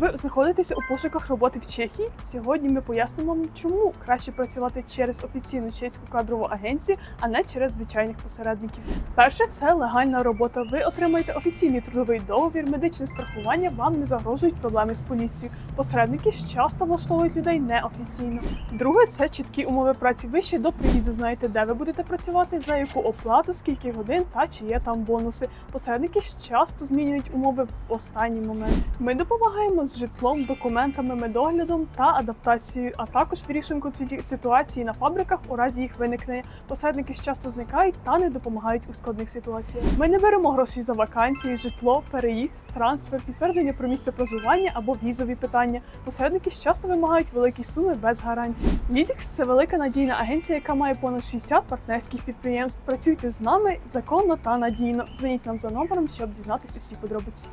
Ви знаходитеся у пошуках роботи в Чехії. Сьогодні ми пояснимо вам, чому краще працювати через офіційну чеську кадрову агенцію, а не через звичайних посередників. Перше це легальна робота. Ви отримаєте офіційний трудовий договір, медичне страхування. Вам не загрожують проблеми з поліцією. Посередники часто влаштовують людей неофіційно. Друге це чіткі умови праці. Ви ще до приїзду знаєте, де ви будете працювати, за яку оплату, скільки годин та чи є там бонуси. Посередники часто змінюють умови в останній момент. Ми допомагаємо з житлом, документами, медоглядом та адаптацією, а також вирішуємо ситуації на фабриках у разі їх виникнення. Посередники часто зникають та не допомагають у складних ситуаціях. Ми не беремо грошей за вакансії, житло, переїзд, трансфер, підтвердження про місце проживання або візові питання. Посередники часто вимагають великі суми без гарантій. Лідікс це велика надійна агенція, яка має понад 60 партнерських підприємств. Працюйте з нами законно та надійно. Дзвоніть нам за номером, щоб дізнатися усі подробиці.